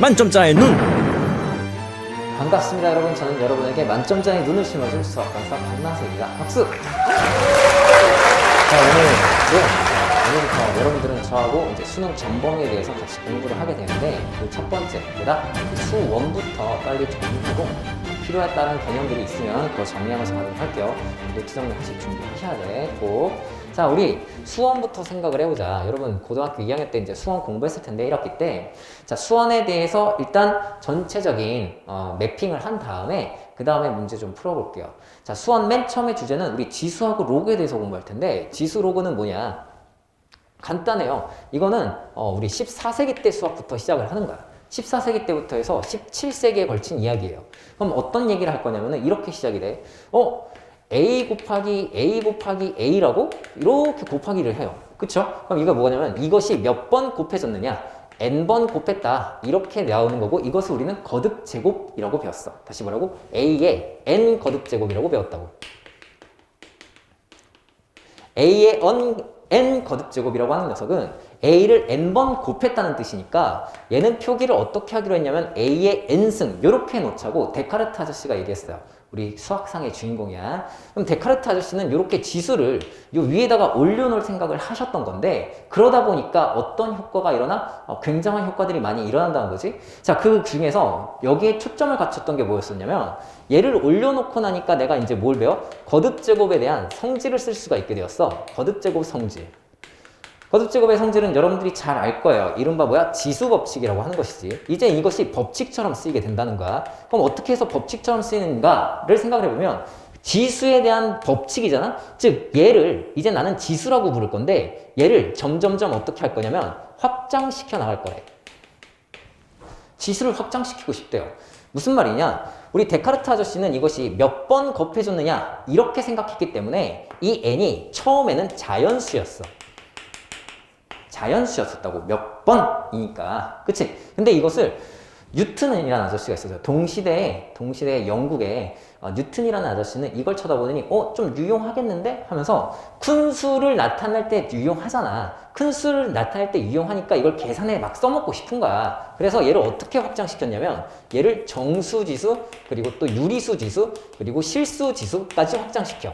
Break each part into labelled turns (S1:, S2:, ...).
S1: 만점자의 눈.
S2: 반갑습니다 여러분. 저는 여러분에게 만점장의 눈을 심어줄 수학 강사 박나석입니다. 박수! 자 오늘은 어, 오늘부터 여러분들은 저하고 이제 수능 전범에 대해서 같이 공부를 하게 되는데 그 첫 번째 보다 수원부터 빨리 정리하고 필요에 따른 개념들이 있으면 그거 정리하면서 가도록 할게요. 노트 정리 하실 준비하셔야 돼꼭 자, 우리 수원부터 생각을 해보자. 여러분, 고등학교 2학년 때 이제 수원 공부했을 텐데, 1학기 때. 자, 수원에 대해서 일단 전체적인 어, 매핑을 한 다음에, 그 다음에 문제 좀 풀어볼게요. 자, 수원 맨 처음에 주제는 우리 지수하고 로그에 대해서 공부할 텐데, 지수 로그는 뭐냐? 간단해요. 이거는 어, 우리 14세기 때 수학부터 시작을 하는 거야. 14세기 때부터 해서 17세기에 걸친 이야기예요. 그럼 어떤 얘기를 할 거냐면은 이렇게 시작이 돼. 어, a 곱하기 a 곱하기 a라고 이렇게 곱하기를 해요. 그쵸? 그럼 이거 뭐냐면 이것이 몇 번 곱해졌느냐? n번 곱했다. 이렇게 나오는 거고 이것을 우리는 거듭 제곱이라고 배웠어. 다시 뭐라고? a의 n 거듭 제곱이라고 배웠다고. a의 n, n 거듭 제곱이라고 하는 녀석은 a를 n번 곱했다는 뜻이니까 얘는 표기를 어떻게 하기로 했냐면 a의 n승 이렇게 놓자고 데카르트 아저씨가 얘기했어요. 우리 수학상의 주인공이야. 그럼 데카르트 아저씨는 이렇게 지수를 요 위에다가 올려놓을 생각을 하셨던 건데 그러다 보니까 어떤 효과가 일어나? 어, 굉장한 효과들이 많이 일어난다는 거지. 자, 그 중에서 여기에 초점을 갖췄던 게 뭐였었냐면 얘를 올려놓고 나니까 내가 이제 뭘 배워? 거듭제곱에 대한 성질을 쓸 수가 있게 되었어. 거듭제곱 성질. 거듭제곱의 성질은 여러분들이 잘 알 거예요. 이른바 뭐야? 지수 법칙이라고 하는 것이지. 이제 이것이 법칙처럼 쓰이게 된다는 거야. 그럼 어떻게 해서 법칙처럼 쓰이는가를 생각을 해보면 지수에 대한 법칙이잖아? 즉, 얘를 이제 나는 지수라고 부를 건데 얘를 점점점 어떻게 할 거냐면 확장시켜 나갈 거래. 지수를 확장시키고 싶대요. 무슨 말이냐? 우리 데카르트 아저씨는 이것이 몇 번 곱해줬느냐? 이렇게 생각했기 때문에 이 n이 처음에는 자연수였어. 자연수였었다고 몇 번이니까. 그치? 근데 이것을 뉴튼이라는 아저씨가 있었어요. 동시대에 동시대에 영국에 어, 뉴튼이라는 아저씨는 이걸 쳐다보더니 어 좀 유용하겠는데? 하면서 큰 수를 나타낼 때 유용하잖아. 큰 수를 나타낼 때 유용하니까 이걸 계산에 막 써먹고 싶은 거야. 그래서 얘를 어떻게 확장시켰냐면 얘를 정수지수 그리고 또 유리수지수 그리고 실수지수까지 확장시켜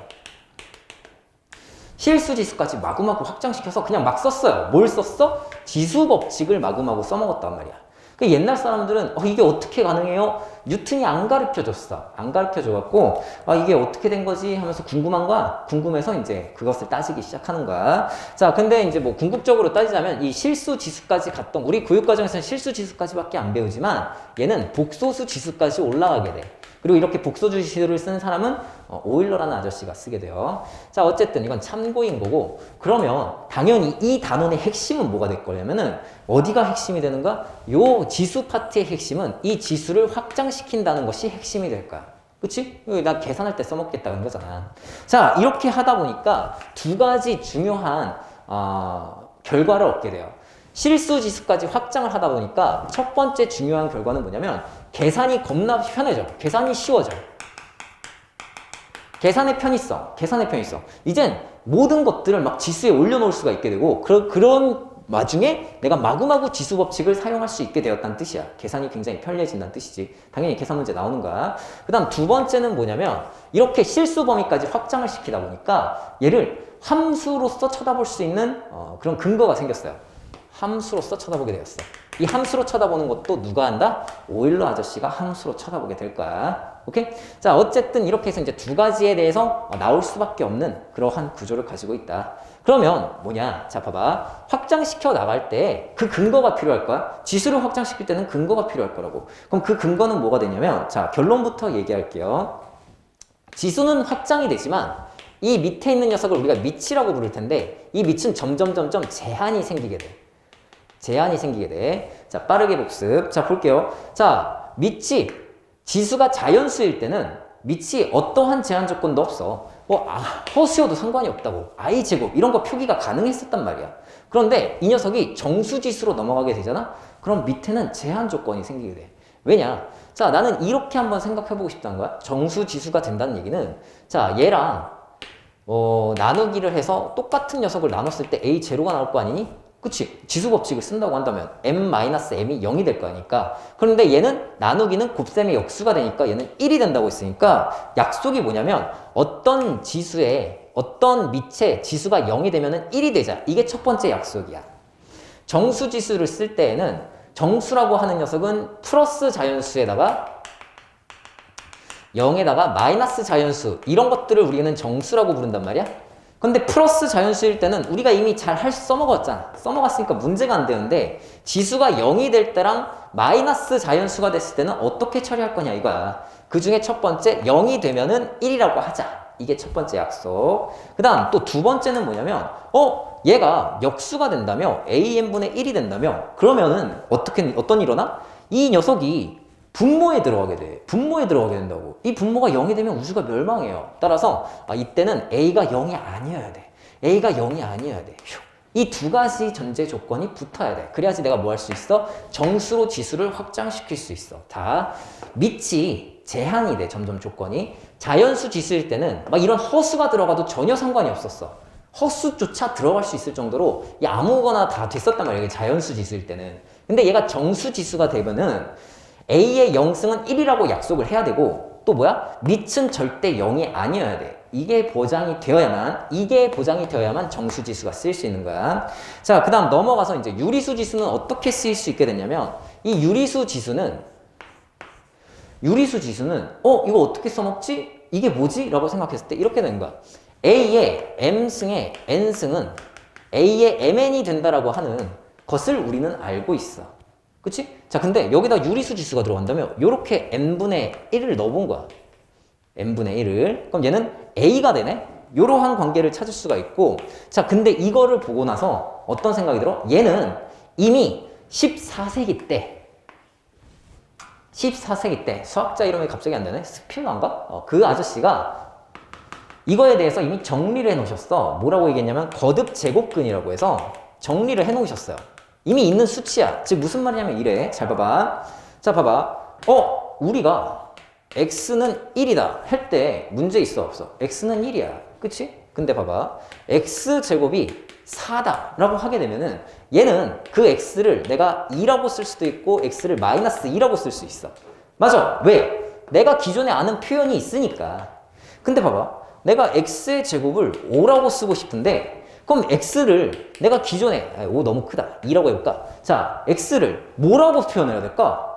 S2: 실수지수까지 마구마구 확장시켜서 그냥 막 썼어요. 뭘 썼어? 지수 법칙을 마구마구 써먹었단 말이야. 그 옛날 사람들은 어, 이게 어떻게 가능해요? 뉴튼이 안 가르쳐 줬어. 안 가르쳐 줘갖고 아 이게 어떻게 된 거지 하면서 궁금한 거야. 궁금해서 이제 그것을 따지기 시작하는 거야. 자, 근데 이제 뭐 궁극적으로 따지자면 이 실수 지수까지 갔던 우리 교육 과정에서는 실수 지수까지밖에 안 배우지만 얘는 복소수 지수까지 올라가게 돼. 그리고 이렇게 복소주 지수를 쓴 사람은 어, 오일러라는 아저씨가 쓰게 돼요. 자, 어쨌든 이건 참고인 거고, 그러면 당연히 이 단원의 핵심은 뭐가 될 거냐면은 어디가 핵심이 되는가? 요 지수 파트의 핵심은 이 지수를 확장시 킨다는 것이 핵심이 될 거야. 그치? 나 계산할 때 써먹겠다는 거잖아. 자, 이렇게 하다 보니까 두 가지 중요한, 어, 결과를 얻게 돼요. 실수 지수까지 확장을 하다 보니까 첫 번째 중요한 결과는 뭐냐면 계산이 겁나 편해져. 계산이 쉬워져. 계산의 편의성, 계산의 편의성. 이젠 모든 것들을 막 지수에 올려놓을 수가 있게 되고 그런 그런 와중에 내가 마구마구 지수 법칙을 사용할 수 있게 되었다는 뜻이야. 계산이 굉장히 편리해진다는 뜻이지. 당연히 계산 문제 나오는 거야. 그 다음 두 번째는 뭐냐면 이렇게 실수 범위까지 확장을 시키다 보니까 얘를 함수로서 쳐다볼 수 있는 어, 그런 근거가 생겼어요. 함수로서 쳐다보게 되었어. 이 함수로 쳐다보는 것도 누가 한다? 오일러 아저씨가 함수로 쳐다보게 될 거야. 오케이? 자, 어쨌든 이렇게 해서 이제 두 가지에 대해서 나올 수밖에 없는 그러한 구조를 가지고 있다. 그러면 뭐냐? 자, 봐봐. 확장시켜 나갈 때 그 근거가 필요할 거야. 지수를 확장시킬 때는 근거가 필요할 거라고. 그럼 그 근거는 뭐가 되냐면, 자, 결론부터 얘기할게요. 지수는 확장이 되지만 이 밑에 있는 녀석을 우리가 밑이라고 부를 텐데 이 밑은 점점 점점 제한이 생기게 돼. 제한이 생기게 돼. 자, 빠르게 복습. 자, 볼게요. 자, 밑이 지수가 자연수일 때는 밑이 어떠한 제한 조건도 없어. 뭐, 아, 허수여도 상관이 없다고. i제곱, 이런 거 표기가 가능했었단 말이야. 그런데 이 녀석이 정수지수로 넘어가게 되잖아? 그럼 밑에는 제한 조건이 생기게 돼. 왜냐? 자, 나는 이렇게 한번 생각해보고 싶다는 거야. 정수지수가 된다는 얘기는, 자, 얘랑, 어, 나누기를 해서 똑같은 녀석을 나눴을 때 a 제로가 나올 거 아니니? 그치? 지수 법칙을 쓴다고 한다면 m-m이 0이 될 거니까 그런데 얘는 나누기는 곱셈의 역수가 되니까 얘는 1이 된다고 했으니까 약속이 뭐냐면 어떤 지수에 어떤 밑에 지수가 0이 되면 1이 되자 이게 첫 번째 약속이야 정수 지수를 쓸 때에는 정수라고 하는 녀석은 플러스 자연수에다가 0에다가 마이너스 자연수 이런 것들을 우리는 정수라고 부른단 말이야. 근데 플러스 자연수일 때는 우리가 이미 잘 할 써먹었잖아. 써먹었으니까 문제가 안 되는데 지수가 0이 될 때랑 마이너스 자연수가 됐을 때는 어떻게 처리할 거냐 이거야. 그 중에 첫 번째 0이 되면은 1이라고 하자. 이게 첫 번째 약속. 그 다음 또 두 번째는 뭐냐면 어 얘가 역수가 된다며 an분의 1이 된다며 그러면은 어떻게 어떤 일어나? 이 녀석이 분모에 들어가게 돼. 분모에 들어가게 된다고. 이 분모가 0이 되면 우주가 멸망해요. 따라서 아, 이때는 A가 0이 아니어야 돼. A가 0이 아니어야 돼. 이 두 가지 전제 조건이 붙어야 돼. 그래야지 내가 뭐 할 수 있어? 정수로 지수를 확장시킬 수 있어. 다 밑이 제한이 돼. 점점 조건이. 자연수 지수일 때는 막 이런 허수가 들어가도 전혀 상관이 없었어. 허수조차 들어갈 수 있을 정도로 이 아무거나 다 됐었단 말이야. 자연수 지수일 때는. 근데 얘가 정수 지수가 되면은 A의 0승은 1이라고 약속을 해야 되고 또 뭐야? 밑은 절대 0이 아니어야 돼. 이게 보장이 되어야만 이게 보장이 되어야만 정수 지수가 쓰일 수 있는 거야. 자, 그 다음 넘어가서 이제 유리수 지수는 어떻게 쓰일 수 있게 됐냐면 이 유리수 지수는 유리수 지수는 어, 이거 어떻게 써먹지? 이게 뭐지? 라고 생각했을 때 이렇게 되는 거야. A의 M승의 N승은 A의 MN이 된다라고 하는 것을 우리는 알고 있어. 그치? 자, 근데 여기다 유리수 지수가 들어간다면 요렇게 n분의 1을 넣어본 거야. n분의 1을. 그럼 얘는 a가 되네? 요러한 관계를 찾을 수가 있고 자, 근데 이거를 보고 나서 어떤 생각이 들어? 얘는 이미 14세기 때 14세기 때 수학자 이름이 갑자기 안 되네? 스피너인가? 어, 그 아저씨가 이거에 대해서 이미 정리를 해 놓으셨어. 뭐라고 얘기했냐면 거듭 제곱근이라고 해서 정리를 해 놓으셨어요. 이미 있는 수치야. 즉 무슨 말이냐면 이래. 잘 봐봐. 자 봐봐. 어 우리가 x는 1이다 할 때 문제 있어 없어? x는 1이야. 그치? 근데 봐봐. x 제곱이 4다 라고 하게 되면은 얘는 그 x를 내가 2라고 쓸 수도 있고 x를 마이너스 2라고 쓸 수 있어. 맞아. 왜? 내가 기존에 아는 표현이 있으니까. 근데 봐봐. 내가 x의 제곱을 5라고 쓰고 싶은데 그럼 x를 내가 기존에 아, 5 너무 크다. 2라고 해볼까? 자 x를 뭐라고 표현해야 될까?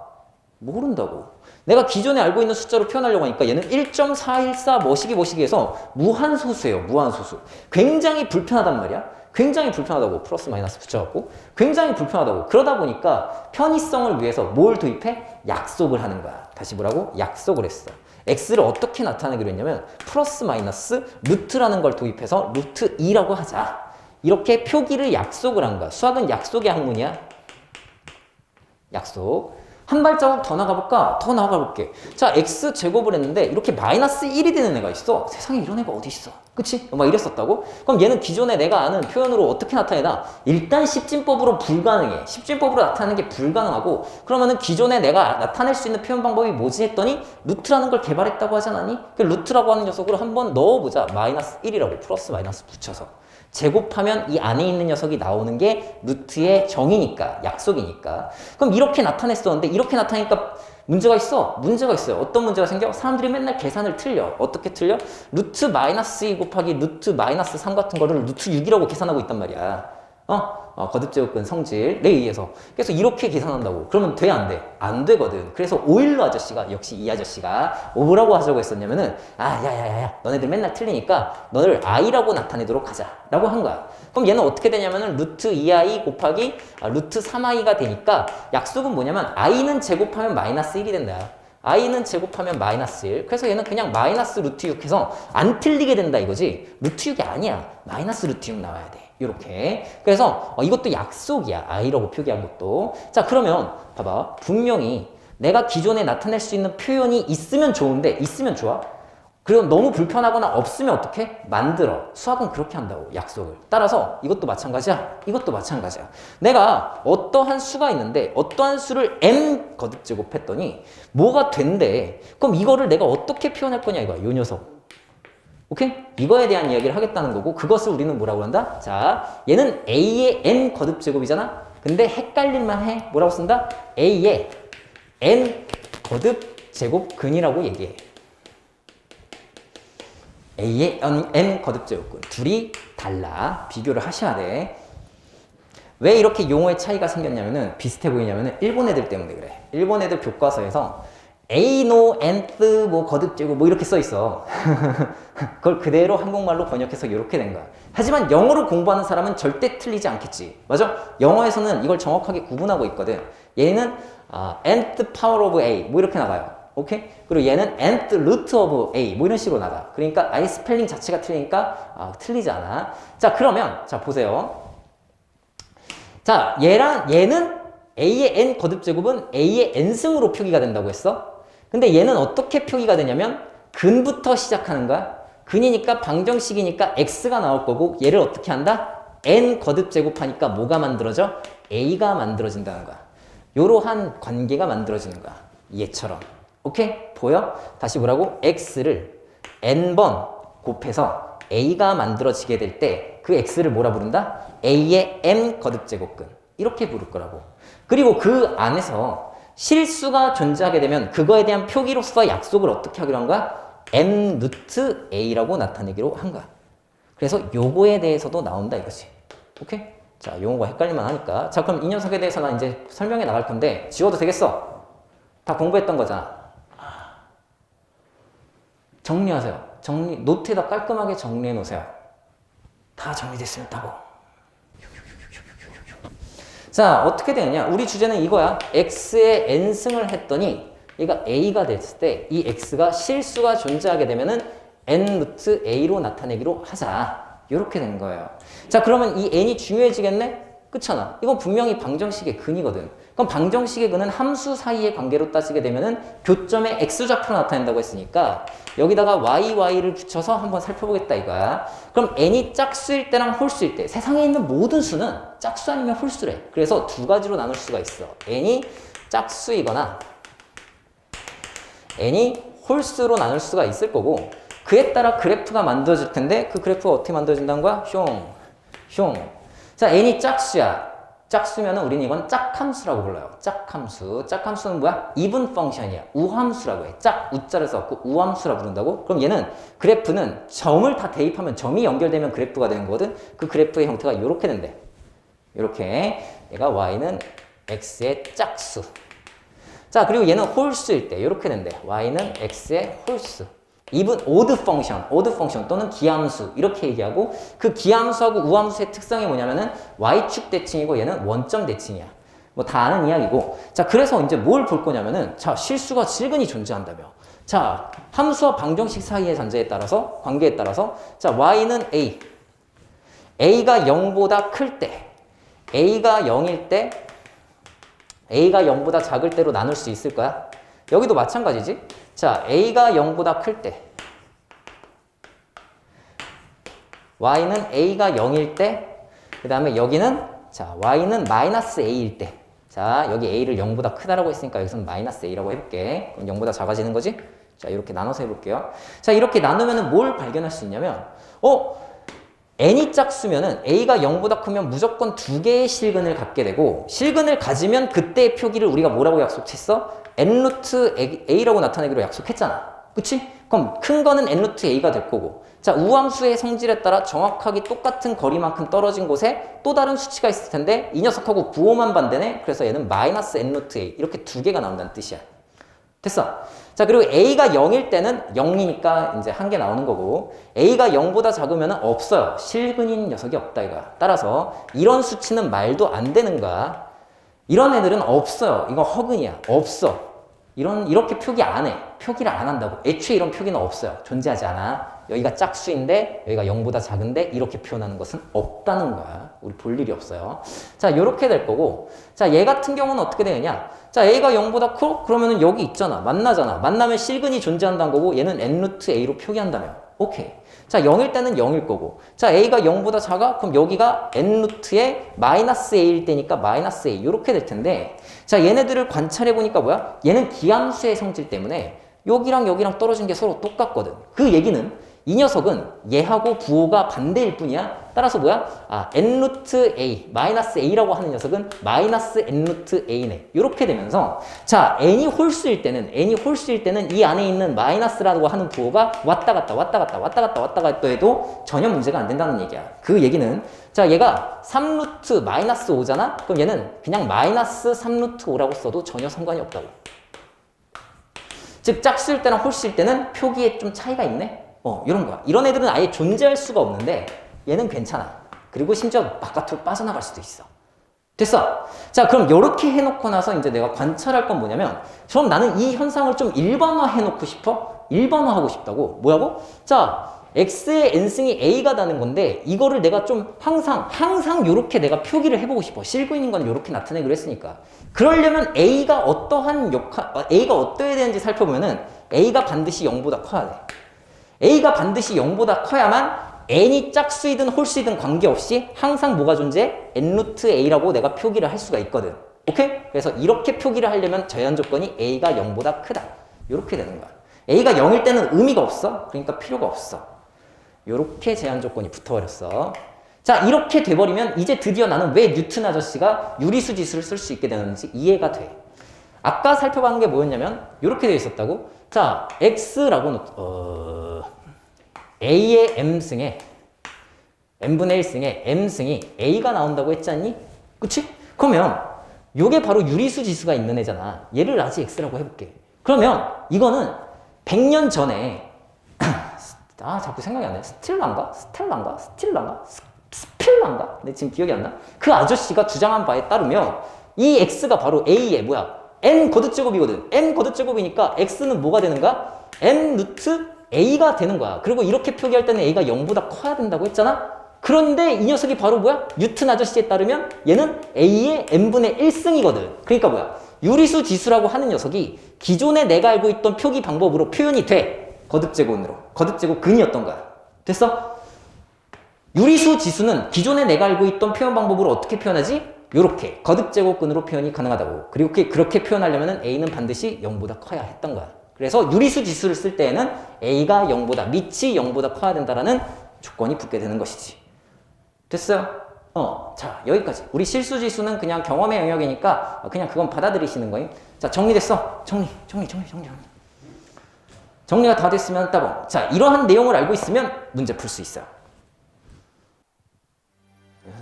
S2: 모른다고. 내가 기존에 알고 있는 숫자로 표현하려고 하니까 얘는 1.414 뭐시기 뭐시기 해서 무한소수예요 무한소수. 굉장히 불편하단 말이야. 굉장히 불편하다고. 플러스 마이너스 붙여갖고. 굉장히 불편하다고. 그러다 보니까 편의성을 위해서 뭘 도입해? 약속을 하는 거야. 다시 뭐라고? 약속을 했어 x를 어떻게 나타내기로 했냐면 플러스 마이너스 루트라는 걸 도입해서 루트 2라고 하자. 이렇게 표기를 약속을 한 거야. 수학은 약속의 학문이야. 약속. 한 발자국 더 나가볼까? 더 나가볼게. 자, x 제곱을 했는데 이렇게 마이너스 1이 되는 애가 있어. 세상에 이런 애가 어디 있어? 그치? 막 이랬었다고? 그럼 얘는 기존에 내가 아는 표현으로 어떻게 나타내나? 일단 십진법으로 불가능해. 십진법으로 나타내는 게 불가능하고 그러면은 기존에 내가 나타낼 수 있는 표현 방법이 뭐지 했더니 루트라는 걸 개발했다고 하지 않았니? 그 루트라고 하는 녀석으로 한번 넣어보자. 마이너스 1이라고 플러스 마이너스 붙여서. 제곱하면 이 안에 있는 녀석이 나오는 게 루트의 정이니까 약속이니까. 그럼 이렇게 나타냈었는데 이렇게 나타내니까 문제가 있어. 문제가 있어요. 어떤 문제가 생겨? 사람들이 맨날 계산을 틀려. 어떻게 틀려? 루트 마이너스 2 곱하기 루트 마이너스 3 같은 거를 루트 6이라고 계산하고 있단 말이야 어? 어, 거듭제곱근 성질에 의해서. 그래서 이렇게 계산한다고. 그러면 돼 안 돼? 안 되거든. 그래서 오일러 아저씨가 역시 이 아저씨가 뭐라고 하자고 했었냐면은 아 야야야야. 너네들 맨날 틀리니까 너를 i라고 나타내도록 하자 라고 한 거야. 그럼 얘는 어떻게 되냐면은 루트 2i 곱하기 아, 루트 3i가 되니까 약속은 뭐냐면 i는 제곱하면 마이너스 1이 된다. I는 제곱하면 마이너스 1 그래서 얘는 그냥 마이너스 루트 6 해서 안 틀리게 된다 이거지? 루트 6이 아니야. 마이너스 루트 6 나와야 돼 이렇게 그래서 어, 이것도 약속이야 i라고 표기한 것도 자 그러면 봐봐 분명히 내가 기존에 나타낼 수 있는 표현이 있으면 좋은데 있으면 좋아 그리고 너무 불편하거나 없으면 어떻게? 만들어. 수학은 그렇게 한다고, 약속을. 따라서 이것도 마찬가지야. 이것도 마찬가지야. 내가 어떠한 수가 있는데 어떠한 수를 m 거듭 제곱했더니 뭐가 된대. 그럼 이거를 내가 어떻게 표현할 거냐 이거야, 요 녀석. 오케이? 이거에 대한 이야기를 하겠다는 거고 그것을 우리는 뭐라고 한다? 자, 얘는 A의 n 거듭 제곱이잖아. 근데 헷갈릴만 해. 뭐라고 쓴다? A의 n 거듭 제곱근이라고 얘기해. A의 n, n 거듭 제곱근. 둘이 달라. 비교를 하셔야 돼. 왜 이렇게 용어의 차이가 생겼냐면은 비슷해 보이냐면은 일본 애들 때문에 그래. 일본 애들 교과서에서 에이노 엔트 뭐 거듭 제곱 뭐 이렇게 써 있어. 그걸 그대로 한국말로 번역해서 이렇게 된 거야. 하지만 영어로 공부하는 사람은 절대 틀리지 않겠지. 맞아? 영어에서는 이걸 정확하게 구분하고 있거든. 얘는 아, nth power 뭐 이렇게 나가요. 오케이? 그리고 얘는 nth root of a 뭐 이런 식으로 나가. 그러니까 아예 스펠링 자체가 틀리니까 아, 틀리지 않아. 자 그러면 자 보세요. 자, 얘랑 얘는 a의 n 거듭 제곱은 a의 n승으로 표기가 된다고 했어. 근데 얘는 어떻게 표기가 되냐면 근부터 시작하는 거야. 근이니까 방정식이니까 x가 나올 거고 얘를 어떻게 한다? n 거듭 제곱하니까 뭐가 만들어져? a가 만들어진다는 거야. 요러한 관계가 만들어지는 거야. 얘처럼. 오케이? 보여? 다시 뭐라고? x를 n번 곱해서 a가 만들어지게 될 때 그 x를 뭐라 부른다? a의 n 거듭 제곱근. 이렇게 부를 거라고. 그리고 그 안에서 실수가 존재하게 되면 그거에 대한 표기로서 약속을 어떻게 하기로 한 거야? n 루트 a라고 나타내기로 한 거야. 그래서 요거에 대해서도 나온다 이거지. 오케이? 자, 용어가 헷갈릴만 하니까. 자, 그럼 이 녀석에 대해서 는 이제 설명해 나갈 건데 지워도 되겠어? 다 공부했던 거잖아. 정리하세요. 정리, 노트에다 깔끔하게 정리해 놓으세요. 다 정리됐으면 따고. 자, 어떻게 되느냐? 우리 주제는 이거야. x의 n승을 했더니 얘가 a가 됐을 때 이 x가 실수가 존재하게 되면은 n 루트 a로 나타내기로 하자. 이렇게 된 거예요. 자, 그러면 이 n이 중요해지겠네? 그렇잖아. 이건 분명히 방정식의 근이거든. 그럼 방정식의 근은 함수 사이의 관계로 따지게 되면은 교점의 x좌표로 나타낸다고 했으니까 여기다가 y, y를 붙여서 한번 살펴보겠다 이거야. 그럼 n이 짝수일 때랑 홀수일 때 세상에 있는 모든 수는 짝수 아니면 홀수래. 그래서 두 가지로 나눌 수가 있어. n이 짝수이거나 n이 홀수로 나눌 수가 있을 거고 그에 따라 그래프가 만들어질 텐데 그 그래프가 어떻게 만들어진다는 거야? 숑, 숑. 자, n이 짝수야. 짝수면은 우리는 이건 짝함수라고 불러요. 짝함수. 짝함수는 뭐야? 이분 펑션이야. 우함수라고 해. 짝, 우자를 써갖고 우함수라 부른다고? 그럼 얘는 그래프는 점을 다 대입하면 점이 연결되면 그래프가 되는 거거든? 그 그래프의 형태가 이렇게 된대. 이렇게. 얘가 y는 x의 짝수. 자, 그리고 얘는 홀수일 때 이렇게 된대. y는 x의 홀수. Even odd function, odd function 또는 기함수 이렇게 얘기하고 그 기함수하고 우함수의 특성이 뭐냐면은 y축 대칭이고 얘는 원점 대칭이야. 뭐 다 아는 이야기고. 자, 그래서 이제 뭘 볼 거냐면은 자, 실수가 실근이 존재한다며. 자, 함수와 방정식 사이의 전제에 따라서 관계에 따라서 자, y는 a. a가 0보다 클 때, a가 0일 때 a가 0보다 작을 때로 나눌 수 있을 거야. 여기도 마찬가지지. 자, a가 0보다 클 때, y는 a가 0일 때, 그 다음에 여기는 자, y는 마이너스 a일 때. 자, 여기 a를 0보다 크다라고 했으니까 여기서는 마이너스 a라고 해볼게. 그럼 0보다 작아지는 거지? 자, 이렇게 나눠서 해볼게요. 자, 이렇게 나누면 뭘 발견할 수 있냐면, 어? n이 짝수면은 a가 0보다 크면 무조건 두 개의 실근을 갖게 되고 실근을 가지면 그때의 표기를 우리가 뭐라고 약속했어? N 루트 a라고 나타내기로 약속했잖아. 그치? 그럼 큰 거는 n 루트 a가 될 거고 자 우함수의 성질에 따라 정확하게 똑같은 거리만큼 떨어진 곳에 또 다른 수치가 있을 텐데 이 녀석하고 부호만 반대네. 그래서 얘는 마이너스 n 루트 a 이렇게 두 개가 나온다는 뜻이야. 됐어. 자, 그리고 A가 0일 때는 0이니까 이제 한 개 나오는 거고, A가 0보다 작으면 없어요. 실근인 녀석이 없다, 이거야. 따라서 이런 수치는 말도 안 되는 거야. 이런 애들은 없어요. 이건 허근이야. 없어. 이런, 이렇게 표기 안 해. 표기를 안 한다고. 애초에 이런 표기는 없어요. 존재하지 않아. 여기가 짝수인데, 여기가 0보다 작은데, 이렇게 표현하는 것은 없다는 거야. 우리 볼 일이 없어요. 자, 요렇게 될 거고, 자, 얘 같은 경우는 어떻게 되느냐? 자, a가 0보다 커? 그러면은 여기 있잖아. 만나잖아. 만나면 실근이 존재한다는 거고, 얘는 n 루트 a로 표기한다며. 오케이. 자, 0일 때는 0일 거고. 자, a가 0보다 작아? 그럼 여기가 n 루트의 마이너스 a일 때니까 마이너스 a. 요렇게 될 텐데, 자, 얘네들을 관찰해 보니까 뭐야? 얘는 기함수의 성질 때문에 여기랑 여기랑 떨어진 게 서로 똑같거든. 그 얘기는 이 녀석은 얘하고 부호가 반대일 뿐이야. 따라서 뭐야? 아, n 루트 a 마이너스 a라고 하는 녀석은 마이너스 n 루트 a네. 이렇게 되면서 자 n이 홀수일 때는 n이 홀수일 때는 이 안에 있는 마이너스라고 하는 부호가 왔다 갔다 왔다 갔다 왔다 갔다 왔다 갔다 해도 전혀 문제가 안 된다는 얘기야. 그 얘기는 자 얘가 3루트 마이너스 5잖아. 그럼 얘는 그냥 마이너스 3루트 5라고 써도 전혀 상관이 없다고. 즉 짝수일 때랑 홀수일 때는 표기에 좀 차이가 있네. 어, 이런 거야. 이런 애들은 아예 존재할 수가 없는데 얘는 괜찮아. 그리고 심지어 바깥으로 빠져나갈 수도 있어. 됐어. 자, 그럼 이렇게 해놓고 나서 이제 내가 관찰할 건 뭐냐면, 그럼 나는 이 현상을 좀 일반화 해놓고 싶어? 일반화 하고 싶다고. 뭐라고? 자, x의 n승이 a가 다는 건데, 이거를 내가 좀 항상, 항상 이렇게 내가 표기를 해보고 싶어. 실고 있는 건 이렇게 나타내기로 했으니까. 그러려면 a가 어떠한 역할, 어, a가 어떠해야 되는지 살펴보면은, a가 반드시 0보다 커야 돼. A가 반드시 0보다 커야만 n이 짝수이든 홀수이든 관계없이 항상 뭐가 존재해? n 루트 a라고 내가 표기를 할 수가 있거든. 오케이? 그래서 이렇게 표기를 하려면 제한 조건이 a가 0보다 크다. 이렇게 되는 거야. a가 0일 때는 의미가 없어. 그러니까 필요가 없어. 이렇게 제한 조건이 붙어버렸어. 자, 이렇게 돼버리면 이제 드디어 나는 왜 뉴튼 아저씨가 유리수 지수를 쓸 수 있게 되는지 이해가 돼. 아까 살펴본 게 뭐였냐면 이렇게 되어 있었다고. 자, x라고 놓, 어, a의 m승에 n분의 1승에 m승이 a가 나온다고 했지 않니? 그치? 그러면 요게 바로 유리수 지수가 있는 애잖아. 얘를 라지 x라고 해볼게. 그러면 이거는 100년 전에 아 자꾸 생각이 안 나. 스틸란가? 스텔란가? 스틸란가? 스, 스필란가? 내 지금 기억이 안 나. 그 아저씨가 주장한 바에 따르면 이 x가 바로 a의 뭐야? N 거듭 제곱이거든. n 거듭 제곱이니까 x는 뭐가 되는가? n 루트 a가 되는 거야. 그리고 이렇게 표기할 때는 a가 0보다 커야 된다고 했잖아? 그런데 이 녀석이 바로 뭐야? 뉴튼 아저씨에 따르면 얘는 a의 n분의 1승이거든. 그러니까 뭐야? 유리수 지수라고 하는 녀석이 기존에 내가 알고 있던 표기 방법으로 표현이 돼. 거듭제곱으로. 거듭제곱 근이었던 거야. 됐어? 유리수 지수는 기존에 내가 알고 있던 표현 방법으로 어떻게 표현하지? 요렇게 거듭 제곱근으로 표현이 가능하다고. 그리고 그렇게, 표현하려면 a는 반드시 0보다 커야 했던 거야. 그래서 유리수 지수를 쓸 때에는 a가 0보다 밑이 0보다 커야 된다라는 조건이 붙게 되는 것이지. 됐어요? 어, 자 여기까지. 우리 실수 지수는 그냥 경험의 영역이니까 그냥 그건 받아들이시는 거임. 자 정리됐어. 정리, 정리, 정리, 정리, 정리. 정리가 다 됐으면 따봉. 자 이러한 내용을 알고 있으면 문제 풀 수 있어요.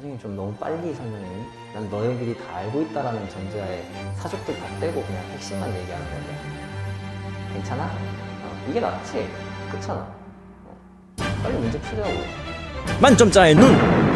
S2: 선생님 좀 너무 빨리 설명해. 난 너희들이 다 알고 있다라는 전제하에 사족들 다 떼고 그냥 핵심만 얘기하는 건데. 괜찮아? 어, 이게 낫지. 그렇잖아. 어. 빨리 문제 풀자고.
S1: 만점자의 눈